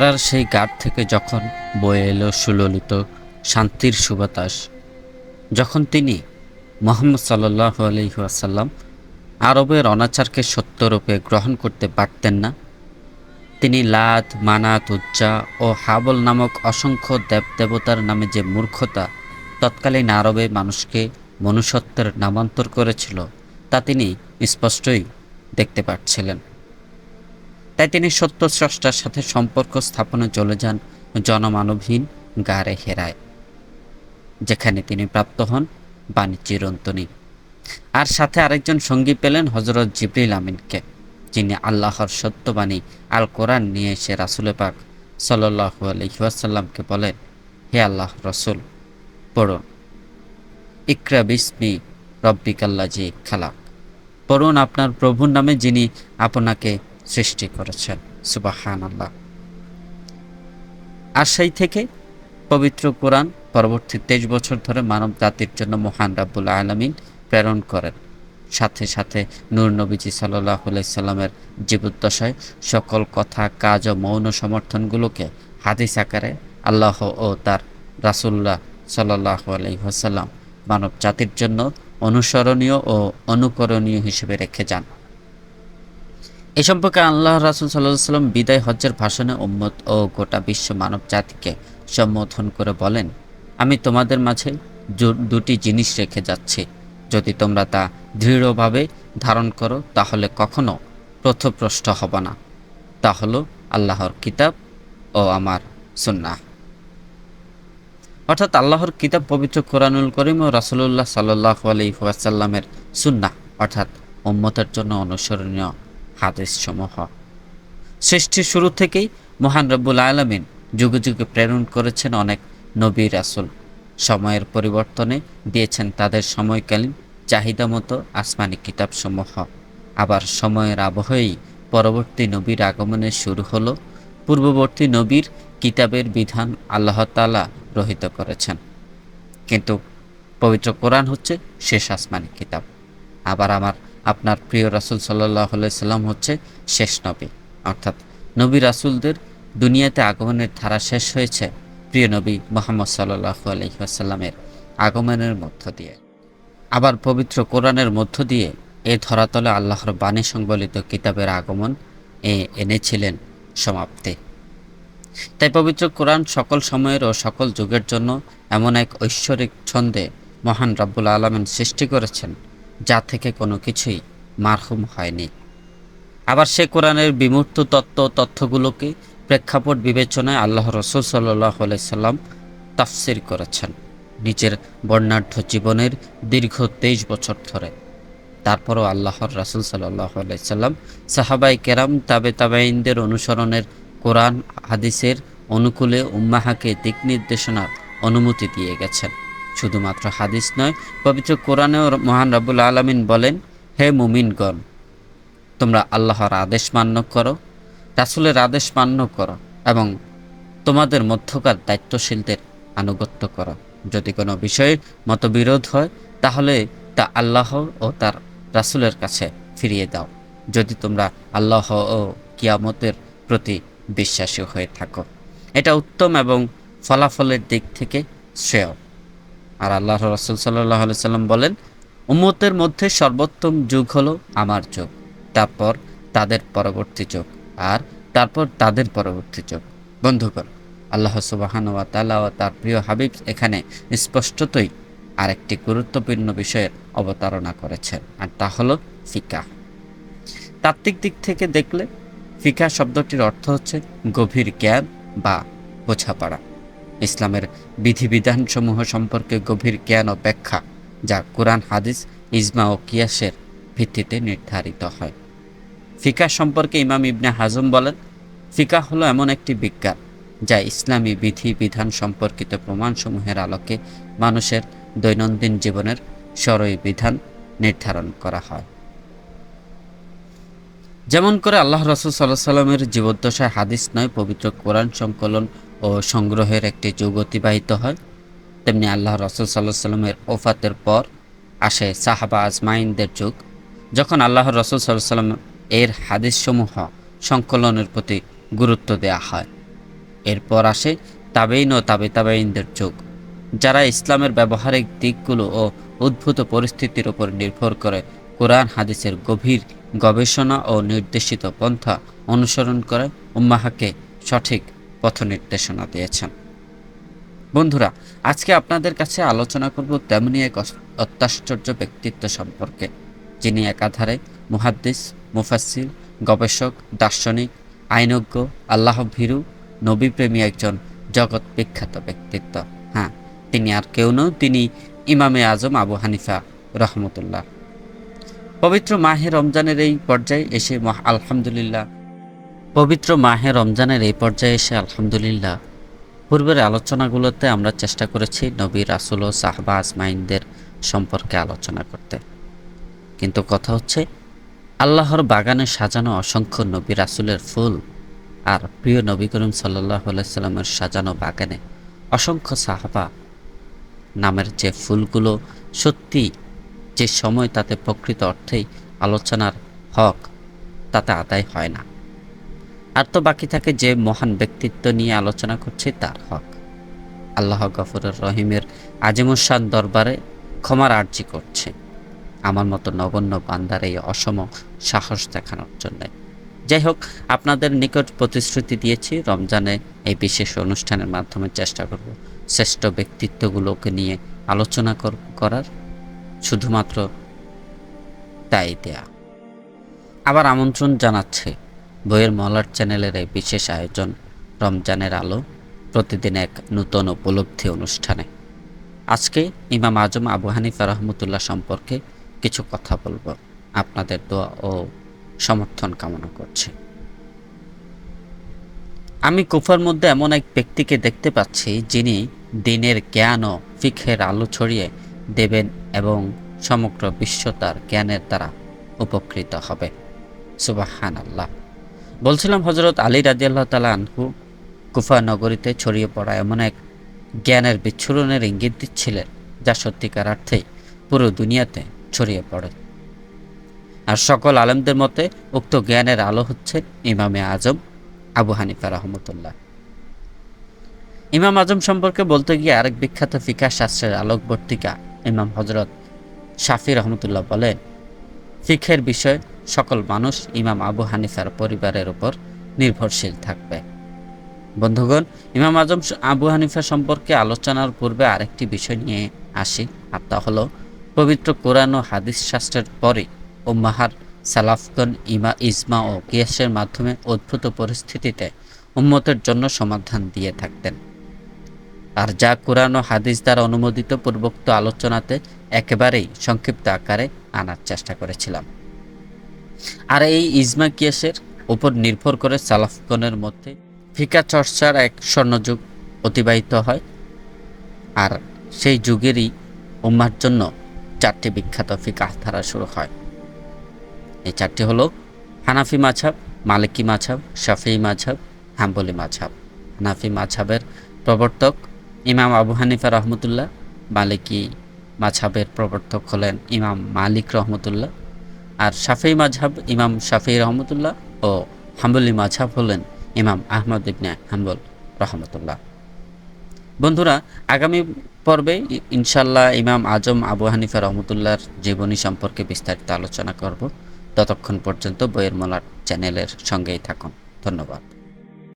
হেরার সেই গাঢ় থেকে যখন বয়ে এলো সুললিত শান্তির সুবাতাস, যখন তিনি মোহাম্মদ সাল্লাহ আলহিহাসাল্লাম আরবের অনাচারকে সত্যরূপে গ্রহণ করতে পারতেন না, তিনি লাত, মানাত, উজ্জা ও হাবল নামক অসংখ্য দেবদেবতার নামে যে মূর্খতা তৎকালীন আরবে মানুষকে মনুষ্যত্বের নামান্তর করেছিল, তা তিনি স্পষ্টই দেখতে পাচ্ছিলেন। তাই তিনি সত্য স্রষ্টার সাথে সম্পর্ক স্থাপনে চলে যান জনমানবহীন গাড়ে হেরায়, যেখানে তিনি প্রাপ্ত হন বাণিজ্যের অন্তনী আর সাথে আরেকজন সঙ্গী পেলেন হজরত জিবরিল আমিনকে, যিনি আল্লাহর সত্যবাণী আল কোরআন নিয়ে এসে রাসুলে পাক সাল্লাহু আলহিহাসাল্লামকে বলেন, হে আল্লাহ রসুল পড়ুন ইকরা বিসমি রব্বিকাল্লাজি খালাক। পড়ুন আপনার প্রভুর নামে যিনি আপনাকে সৃষ্টি করেছেন। সুবাহান আল্লাহ আর সেই থেকে পবিত্র কোরআন পরবর্তী তেইশ বছর ধরে মানব জাতির জন্য মহান রাব্বুল আলমিন প্রেরণ করেন। সাথে সাথে নূর নবীজি সাল্লাহ সাল্লামের জীবদ্দশায় সকল কথা, কাজ ও মৌন সমর্থনগুলোকে হাদিস আকারে আল্লাহ ও তার রাসুল্লাহ সাল্লাহ আলহিহাসাল্লাম মানব জাতির জন্য অনুসরণীয় ও অনুকরণীয় হিসেবে রেখে যান। এ সম্পর্কে আল্লাহ রাসুল সাল্লাহ সাল্লাম বিদায় হজ্জের ভাষণে উম্মত ও গোটা বিশ্ব মানব জাতিকে সম্বোধন করে বলেন, আমি তোমাদের মাঝে দুটি জিনিস রেখে যাচ্ছি। যদি তোমরা তা দৃঢ়ভাবে ধারণ করো, তাহলে কখনো প্রথপ্রষ্ট হবে না। তা হলো আল্লাহর কিতাব ও আমার সুন্নাহ। অর্থাৎ আল্লাহর কিতাব পবিত্র কোরআনুল করিম ও রাসুলুল্লাহ সাল্লাহ আলহিহাসাল্লামের সুন্না অর্থাৎ উম্মতের জন্য অনুসরণীয় হাদিস সমূহ সৃষ্টির শুরু থেকেই মহান রব্বুল আলমিন যুগে যুগে প্রেরণ করেছেন অনেক নবী রাসুল। সময়ের পরিবর্তনে দিয়েছেন তাদের সময়কালীন চাহিদা মতো আসমানি কিতাবসমূহ। আবার সময়ের আবহেই পরবর্তী নবীর আগমনের শুরু হলো পূর্ববর্তী নবীর কিতাবের বিধান আল্লাহ তালা রহিত করেছেন। কিন্তু পবিত্র কোরআন হচ্ছে শেষ আসমানি কিতাব। আবার আমার আপনার প্রিয় রাসুল সাল্লাহ সাল্লাম হচ্ছে শেষ নবী। অর্থাৎ নবী রাসুলদের দুনিয়াতে আগমনের ধারা শেষ হয়েছে প্রিয় নবী মোহাম্মদ সাল্লাহ আলহিহাসাল্লামের আগমনের মধ্য দিয়ে। আবার পবিত্র কোরআনের মধ্য দিয়ে এ ধরাতলে আল্লাহর বাণী সংবলিত কিতাবের আগমন এ এনেছিলেন সমাপ্তি। তাই পবিত্র কোরআন সকল সময়ের ও সকল যুগের জন্য এমন এক ঐশ্বরিক ছন্দে মহান রব্বুল আলমেন সৃষ্টি করেছেন যা থেকে কোনো কিছুই মারহুম হয়নি। আবার সে কোরআনের বিমূর্ত তত্ত্ব তথ্যগুলোকে প্রেক্ষাপট বিবেচনায় আল্লাহ রসুল সাল্লাহ সাল্লাম তাফসির করেছেন নিজের বর্ণাঢ্য জীবনের দীর্ঘ তেইশ বছর ধরে। তারপরও আল্লাহর রাসুল সাল্লাহ সাল্লাম সাহাবাই কেরাম, তাবে তাবাইনদের অনুসরণের কোরআন, হাদিসের অনুকূলে উম্মাহাকে দিক নির্দেশনার অনুমতি দিয়ে গেছেন। শুধুমাত্র হাদিস নয়, পবিত্র কোরআনেও মহান রাবুল আলমিন বলেন, হে মুমিনগণ, তোমরা আল্লাহর আদেশ মান্য করো, রাসুলের আদেশ মান্য করো এবং তোমাদের মধ্যকার দায়িত্বশীলদের আনুগত্য করো। যদি কোনো বিষয়ে মতবিরোধ হয়, তাহলে তা আল্লাহ ও তার রাসুলের কাছে ফিরিয়ে দাও। যদি তোমরা আল্লাহ ও কিয়ামতের প্রতি বিশ্বাসী হয়ে থাকো, এটা উত্তম এবং ফলাফলের দিক থেকে শ্রেয়। আর আল্লাহ রসুল সাল্লাহ সাল্লাম বলেন, উম্মতের মধ্যে সর্বোত্তম যুগ হলো আমার যুগ, তারপর তাদের পরবর্তী যুগ আর তারপর তাদের পরবর্তী যুগ। বন্ধুগণ, আল্লাহ সুবাহান ওয়া তাআলা ও তার প্রিয় হাবিব এখানে স্পষ্টতই আরেকটি গুরুত্বপূর্ণ বিষয়ের অবতারণা করেছেন, আর তা হলো ফিকা তাত্ত্বিক দিক থেকে দেখলে ফিকা শব্দটির অর্থ হচ্ছে গভীর জ্ঞান বা বোঝাপড়া। ইসলামের বিধিবিধানসমূহ সম্পর্কে গভীর জ্ঞান ও ব্যাখ্যা, যা কোরআন, হাদিস, ইজমা ও কিয়াসের ভিত্তিতে নির্ধারিত হয়। ফিকা সম্পর্কে ইমাম ইবনে হাজম বলেন, ফিকা হলো এমন একটি বিজ্ঞান, যা ইসলামী বিধি বিধান সম্পর্কিত প্রমাণসমূহের আলোকে মানুষের দৈনন্দিন জীবনের সরই বিধান নির্ধারণ করা হয়। যেমন করে আল্লাহ রসুল সাল্লাহ সাল্লামের জীবদ্দশায় হাদিস নয়, পবিত্র কোরআন সংকলন ও সংগ্রহের একটি যুগ অতিবাহিত হয়। তেমনি আল্লাহ রসুল সাল্লাহ সাল্লামের ওফাতের পর আসে সাহাবা আজমাইনদের যুগ, যখন আল্লাহ রসুল সাল্লাহ সাল্লাম এর হাদিসসমূহ সংকলনের প্রতি গুরুত্ব দেওয়া হয়। এরপর আসে তাবেইন ও তাবে তাবেইনদের যুগ, যারা ইসলামের ব্যবহারিক দিকগুলো ও উদ্ভূত পরিস্থিতির উপর নির্ভর করে কোরআন, হাদিসের গভীর গবেষণা ও নির্দেশিত পন্থা অনুসরণ করে উম্মাহাকে সঠিক পথ নির্দেশনা দিয়েছেন। বন্ধুরা, আজকে আপনাদের কাছে আলোচনা করব তেমনি এক অত্যাশ্চর্য ব্যক্তিত্ব সম্পর্কে, যিনি একাধারে মুহাদ্দিস, মুফাসসির, গবেষক, দার্শনিক, আইনজ্ঞ আল্লাহ ভীরু নবীপ্রেমী একজন জগৎ বিখ্যাত ব্যক্তিত্ব। হ্যাঁ তিনি আর কেউ নন তিনি ইমামে আজম আবু হানিফা রহমতুল্লাহ। পবিত্র মাহে রমজানের এই পর্যায়ে এসে আলহামদুলিল্লাহ পবিত্র মাহে রমজানের এই পর্যায়ে এসে আলহামদুলিল্লাহ। পূর্বের আলোচনাগুলোতে আমরা চেষ্টা করেছি নবী রাসুল ও সাহবা আজমাইনদের সম্পর্কে আলোচনা করতে। কিন্তু কথা হচ্ছে, আল্লাহর বাগানে সাজানো অসংখ্য নবী রাসুলের ফুল আর প্রিয় নবী করিম সাল্লাহ সাজানো বাগানে অসংখ্য সাহাবা নামের যে ফুলগুলো সত্যি যে সময় তাতে প্রকৃত অর্থেই আলোচনার হক তাতে আদায় হয় না। আর তো বাকি থাকে যে মহান ব্যক্তিত্ব নিয়ে আলোচনা করছে তার হক। আল্লাহ গফরুর রহিমের আজিমুসান দরবারে ক্ষমার আর্জি করছে। আমার মতো নগণ্য বান্দার এই অসম সাহস দেখানোর জন্য। যাই হোক, আপনাদের নিকট প্রতিশ্রুতি দিয়েছি, রমজানে এই বিশেষ অনুষ্ঠানের মাধ্যমে চেষ্টা করব শ্রেষ্ঠ ব্যক্তিত্বগুলোকে নিয়ে আলোচনা কর- করার। শুধুমাত্র তাই দেয়া। আবার আমন্ত্রণ জানাচ্ছে বইয়ের মলার চ্যানেলের এই বিশেষ আয়োজন রমজানের আলো প্রতিদিন এক নূতন উপলব্ধি অনুষ্ঠানে। আজকে ইমাম আজম আবু হানিফা রহমতুল্লাহ সম্পর্কে কিছু কথা বলব। আপনাদের দোয়া ও সমর্থন কামনা করছি। আমি কুফার মধ্যে এমন এক ব্যক্তিকে দেখতে পাচ্ছি যিনি দিনের জ্ঞান ও ফিখের আলো ছড়িয়ে দেবেন এবং সমগ্র বিশ্ব তার জ্ঞানের দ্বারা উপকৃত হবে। সুবাহান আল্লাহ বলছিলাম হজরত আলী রাজিয়াল্লাহ তালা আনহু কুফা নগরীতে ছড়িয়ে পড়া এমন এক জ্ঞানের বিচ্ছুরণের ইঙ্গিত দিচ্ছিলেন, যা সত্যিকার অর্থেই পুরো দুনিয়াতে ছড়িয়ে পড়ে। আর সকল আলেমদের মতে উক্ত জ্ঞানের আলো হচ্ছে ইমামে আজম আবু হানিফা রহমতুল্লাহ। ইমাম আজম সম্পর্কে বলতে গিয়ে আরেক বিখ্যাত ফিকা শাস্ত্রের আলোকবর্তিকা ইমাম হজরত শাফি রহমতুল্লাহ বলেন ফিখের বিষয় সকল মানুষ ইমাম আবু হানিফার পরিবারের উপর নির্ভরশীল থাকবে। বন্ধুগণ, ইমাম আজম আবু হানিফা সম্পর্কে আলোচনার পূর্বে আরেকটি বিষয় নিয়ে আসি, আর তা হলো, পবিত্র কোরআন ও হাদিস শাস্ত্রের পরে উম্মাহার সালাফগণ ইমা ইজমা ও কিয়াসের মাধ্যমে অদ্ভুত পরিস্থিতিতে উম্মতের জন্য সমাধান দিয়ে থাকতেন। আর যা কোরআন ও হাদিস দ্বারা অনুমোদিত পূর্বোক্ত আলোচনাতে একেবারেই সংক্ষিপ্ত আকারে আনার চেষ্টা করেছিলাম। আর এই ইজমা কিয়াসের উপর নির্ভর করে সালাফগণের মধ্যে ফিকা চর্চার এক স্বর্ণযুগ অতিবাহিত হয়। আর সেই যুগেরই উম্মার জন্য চারটি বিখ্যাত ফিকাহ ধারা শুরু হয়। এই চারটি হলো হানাফি মাঝাব মালিকি মাঝাব শাফি মাঝাব হাম্বলি মাঝাব হানাফি মাছাবের প্রবর্তক ইমাম আবু হানিফা রহমতুল্লাহ, মালিকি মাছাবের প্রবর্তক হলেন ইমাম মালিক রহমতুল্লাহ। আর সাফেই মাঝাব ইমাম শাফি রহমতুল্লাহ ও হাম্বলি মাঝাব হলেন ইমাম আহমদ ইবনে হাম্বল রহমতুল্লাহ। বন্ধুরা, আগামী পর্বে ইনশাল্লাহ ইমাম আজম আবু হানিফা রহমতুল্লাহর জীবনী সম্পর্কে বিস্তারিত আলোচনা করব। ততক্ষণ পর্যন্ত বইয়ের মলার চ্যানেলের সঙ্গেই থাকুন। ধন্যবাদ।